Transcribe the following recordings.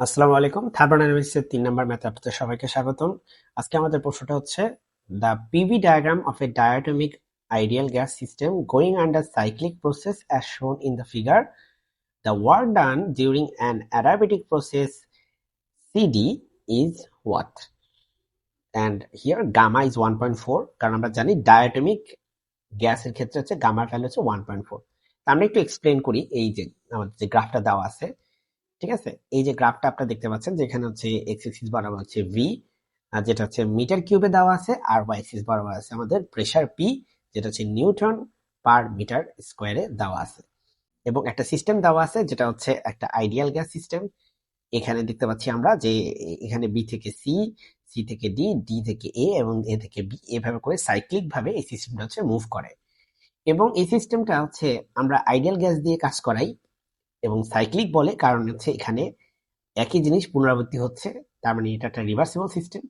আসসালামু আলাইকুম। থার্মোডাইনামিক্সের তিন নম্বর ম্যাথে আপনাদের সবাইকে স্বাগতম। আজকে আমাদের প্রশ্নটা হচ্ছে the PV diagram of a diatomic ideal gas system going under cyclic process as shown in the figure the work done during an adiabatic process CD is what and here gamma is one point four কারণ আমরা জানি diatomic গ্যাসের ক্ষেত্রে হচ্ছে গামার value হচ্ছে one point four আমরা একটু এক্সপ্লেন করি এই যে, আমাদের যে গ্রাফটা দেওয়া আছে। ঠিক আছে? এই যে গ্রাফটা আপনারা দেখতে পাচ্ছেন, যেখানে হচ্ছে এক্স এক্সিস বরাবর হচ্ছে ভি আর যেটা হচ্ছে মিটার কিউবে দেওয়া আছে, আর ওয়াই এক্সিস বরাবর আছে আমাদের প্রেসার পি যেটা হচ্ছে নিউটন পার মিটার স্কোয়ারে দেওয়া আছে। এবং একটা সিস্টেম দেওয়া আছে, যেটা হচ্ছে একটা আইডিয়াল গ্যাস সিস্টেম এখানে দেখতে পাচ্ছি আমরা যে এখানে বি থেকে সি সি থেকে ডি ডি থেকে এ এবং এ থেকে বি এভাবে করে সাইক্লিক ভাবে এই সিস্টেমটা হচ্ছে মুভ করে। এবং এই সিস্টেমটা হচ্ছে আমরা আইডিয়াল গ্যাস দিয়ে কাজ করাই। এবং সাইক্লিক বলে কারণ হচ্ছে এখানে একই জিনিস পুনরাবৃত্তি হচ্ছে, তার মানে এটা একটা রিভার্সিবল সিস্টেম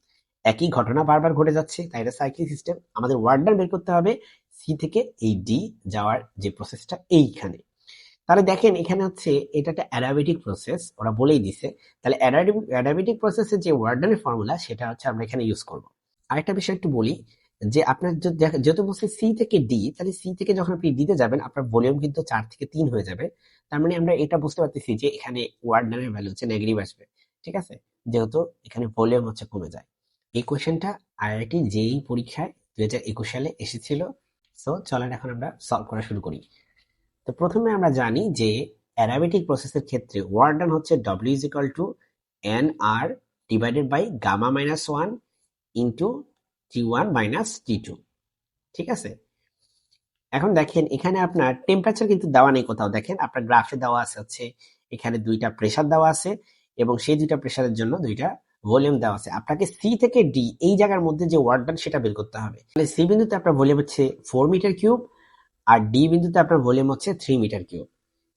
একই ঘটনা বারবার ঘটে যাচ্ছে, তাই এটা সাইক্লিক সিস্টেম আমাদের ওয়ার্ডার বের করতে হবে সি থেকে এই ডি যাওয়ার যে প্রসেসটা এইখানে। তাহলে দেখেন এখানে হচ্ছে এটা একটা অ্যাডাবেটিক প্রসেস ওরা বলেই দিছে। তাহলে অ্যাডাবেটিক প্রসেসের যে ওয়ার্ডানের ফর্মুলা সেটা হচ্ছে আমরা এখানে ইউজ করব। আরেকটা বিষয় একটু বলি যে আপনার যেহেতু বলছে সি থেকে ডি তাহলে সি থেকে যখন আপনি ডিতে যাবেন, আপনার ভলিউম কিন্তু চার থেকে তিন হয়ে যাবে। তার মানে আমরা এটা বুঝতে পারতেছি যে এখানে ওয়ার্ড নামের ভ্যালু হচ্ছে নেগেটিভ আসবে, ঠিক আছে? যেহেতু এখানে ভলিউম হচ্ছে কমে যায়। এই কোয়েশ্চেনটা আইআইটি যেই পরীক্ষায় দুই হাজার একুশ সালে এসেছিল সো চলেন এখন আমরা সলভ করা শুরু করি। তো প্রথমে আমরা জানি যে অ্যারাবিটিক প্রসেসের ক্ষেত্রে ওয়ার্ড ডান হচ্ছে W is equal to N R divided by gamma minus one into T one minus T two ঠিক আছে? এখন দেখেন, এখানে আপনার টেম্পারেচার কিন্তু দেওয়া নেই কোথাও। দেখেন, আপনার গ্রাফে দেওয়া আছে হচ্ছে, এখানে দুইটা প্রেসার দেওয়া আছে এবং সেই দুইটা প্রেশারের জন্য দুইটা ভলিউম দেওয়া আছে। আপনাকে সি থেকে ডি এই জায়গার মধ্যে যে ওয়ার্ডটা সেটা বের করতে হবে। তাহলে সি বিন্দুতে আপনার ভলিউম হচ্ছে ফোর মিটার কিউব আর ডি বিন্দুতে আপনার ভলিউম হচ্ছে থ্রি মিটার কিউব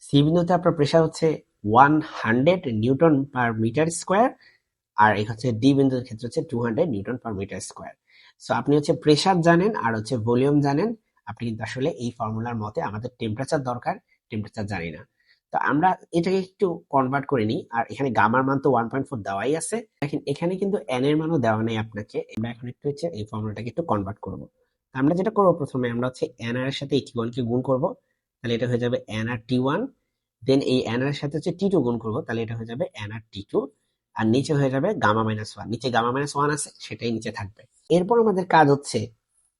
সি বিন্দুতে আপনার প্রেসার হচ্ছে one hundred newton per metre square আর হচ্ছে ডি বিন্দুর ক্ষেত্রে হচ্ছে two hundred newton per metre square so আপনি হচ্ছে প্রেসার জানেন আর হচ্ছে ভলিউম জানেন। আপনি কিন্তু আসলে এই ফর্মুলার মতে আমাদের টেম্পারেচার দরকার টেম্পারেচার জানি না। তো আমরা এটাকে একটু কনভার্ট করে নিই। আর এখানে গামার মান তো ওয়ান পয়েন্ট ফোর দেওয়াই আছে। দেখেন, এখানে কিন্তু এন এর মানও দেওয়া নেই আপনাকে। আমরা এখন একটু হচ্ছে এই ফর্মুলাটাকে একটু কনভার্ট করব। আমরা যেটা করব প্রথমে, আমরা হচ্ছে এন আর এর সাথে এই টি ওয়ানকে গুণ করব। তাহলে এটা হয়ে যাবে এন আর টি ওয়ান দেন এই এন আর এর সাথে হচ্ছে টি টু গুণ করব। তাহলে এটা হয়ে যাবে এন আর টি টু আর নিচে হয়ে যাবে গামা মাইনাস ওয়ান নিচে গামা মাইনাস ওয়ান আছে, সেটাই নিচে থাকবে। এরপর আমাদের কাজ হচ্ছে,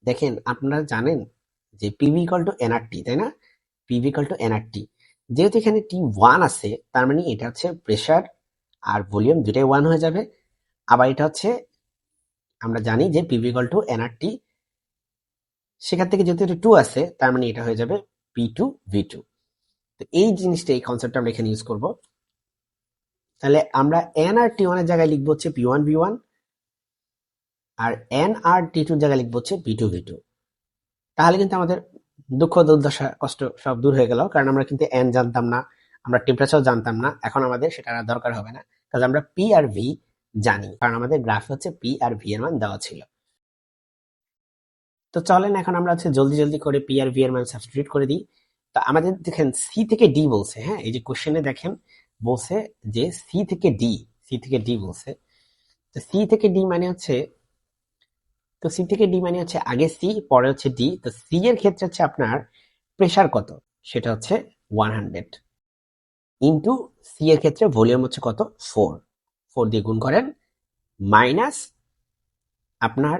দেখেন আপনারা জানেন যে পিভি ইকাল টু এনআরটি তাই না? পিভি ইকাল টু এনআরটি যেহেতু এখানে টি ওয়ান আছে, তার মানে এটা হচ্ছে প্রেশার আর ভলিউম দুটাই ওয়ান হয়ে যাবে। আবার এটা হচ্ছে, আমরা জানি যে পিভি ইকাল টু এনআরটি সেখান থেকে যেহেতু এটা টু আছে, তার মানে এটা হয়ে যাবে পি টু ভি টু তো এই জিনিসটা, এই কনসেপ্টটা আমরা এখানে ইউজ করব। তাহলে আমরা এন আর টি ওয়ানের জায়গায় লিখব হচ্ছে পি ওয়ান ভি ওয়ান আর এন আর টি টুর জায়গায় লিখব হচ্ছে পি টু ভি টু তাহলে কিন্তু আমাদের দুঃখ, দুর্দশা, কষ্ট সব দূর হয়ে গেল, কারণ আমরা কিন্তু এন জানতাম না, আমরা টেম্পারেচার জানতাম না, এখন আমাদের সেটা আর দরকার হবে না, কারণ আমরা পি আর ভি জানি, কারণ আমাদের গ্রাফ হচ্ছে পি আর ভি এর মান দেওয়া ছিল। তো চলেন এখন আমরা হচ্ছে জলদি জলদি করে পি আর ভি এর মান সাবস্টিটিউট করে দিই। তো আমাদের দেখেন সি থেকে ডি বলছে হ্যাঁ এই যে কোশ্চেনে দেখেন, বলছে যে সি থেকে ডি সি থেকে ডি বলছে। তো সি থেকে ডি মানে হচ্ছে তো সি থেকে ডি মানে হচ্ছে আগে সি পরে হচ্ছে ডি তো সি এর ক্ষেত্রে হচ্ছে আপনার প্রেশার কত? সেটা হচ্ছে ওয়ান হান্ড্রেড ইন্টু সি এর ক্ষেত্রে ভলিউম হচ্ছে কত? ফোর ফোর দিয়ে গুণ করেন মাইনাস আপনার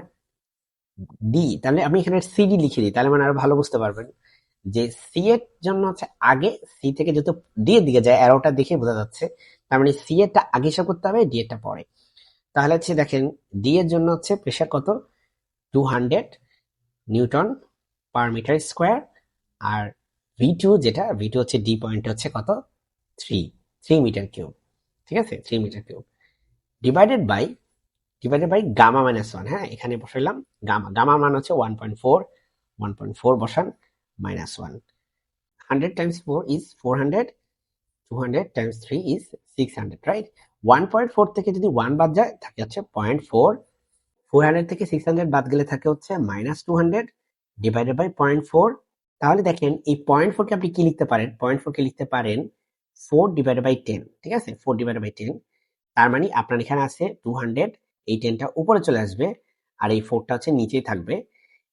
ডি তাহলে আমি এখানে সিডি লিখে দিই, তাহলে মানে আরও ভালো বুঝতে পারবেন যে সি এর জন্য হচ্ছে আগে সি থেকে যেহেতু ডি এর দিকে যায় অ্যারোটা দেখে বোঝা যাচ্ছে, তার মানে সি এরটা আগে হিসাব করতে হবে ডি এরটা পরে। তাহলে হচ্ছে দেখেন ডি এর জন্য হচ্ছে প্রেশার কত? Two hundred newton per metre square আর ভি টু যেটা ভি টু হচ্ছে ডি পয়েন্ট হচ্ছে কত? থ্রি থ্রি মিটার কিউব ঠিক আছে? Three metre cube divided by divided by gamma minus one হ্যাঁ? এখানে বসাইলাম গামা গামা মান হচ্ছে one point four one point four বসান minus one hundred times four is four hundred two hundred times three is six hundred right one point four থেকে যদি one বাদ যায় থাকে হচ্ছে পয়েন্ট ফোর ফোর হান্ড্রেড থেকে সিক্স হান্ড্রেড বাদ গেলে থাকে হচ্ছে minus two hundred divided by point four তাহলে দেখেন এই পয়েন্ট ফোরকে আপনি কি লিখতে পারেন? পয়েন্ট ফোরকে লিখতে পারেন ফোর ডিভাইডেড বাই টেন ঠিক আছে? ফোর ডিভাইডেড বাই টেন তার মানে আপনার এখানে আছে টু হান্ড্রেড এই টেনটা উপরে চলে আসবে আর এই ফোরটা হচ্ছে নিচেই থাকবে।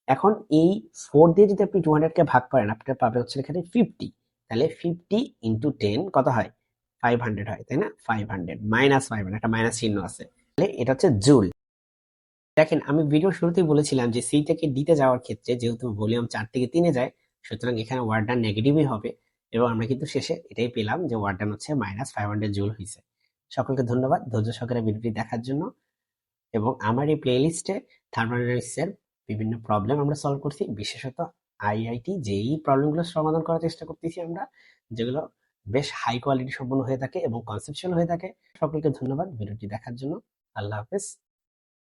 এখন এই ফোর দিয়ে যদি আপনি টু হান্ড্রেডকে ভাগ করেন, আপনার পাবে হচ্ছে এখানে ফিফটি তাহলে ফিফটি ইন্টু টেন কত হয়? ফাইভ হান্ড্রেড হয়, তাই না? Five hundred minus five hundred একটা মাইনাস চিহ্ন আছে। তাহলে এটা হচ্ছে জুল। দেখেন, আমি ভিডিও শুরুতেই বলেছিলাম যে সি থেকে ডিতে যাওয়ার ক্ষেত্রে যেহেতু ভলিউম চার থেকে তিনে যায়, সুতরাং এখানে ওয়ার্ডান নেগেটিভই হবে। এবং আমরা কিন্তু শেষে এটাই পেলাম যে ওয়ার্ডান হচ্ছে মাইনাস ফাইভ হান্ড্রেড জুল হয়েছে সকলকে ধন্যবাদ। ধৈর্য সহকারে ভিডিওটি দেখার জন্য। এবং আমার এই প্লেলিস্টে থার্মোডাইনামিক্সের বিভিন্ন প্রবলেম আমরা সলভ করছি। বিশেষত আইআইটি যেই প্রবলেমগুলো সমাধান করার চেষ্টা করতেছি আমরা, যেগুলো বেশ হাই কোয়ালিটি সম্পন্ন হয়ে থাকে এবং কনসেপচুয়াল হয়ে থাকে। সকলকে ধন্যবাদ ভিডিওটি দেখার জন্য। আল্লাহ হাফেজ।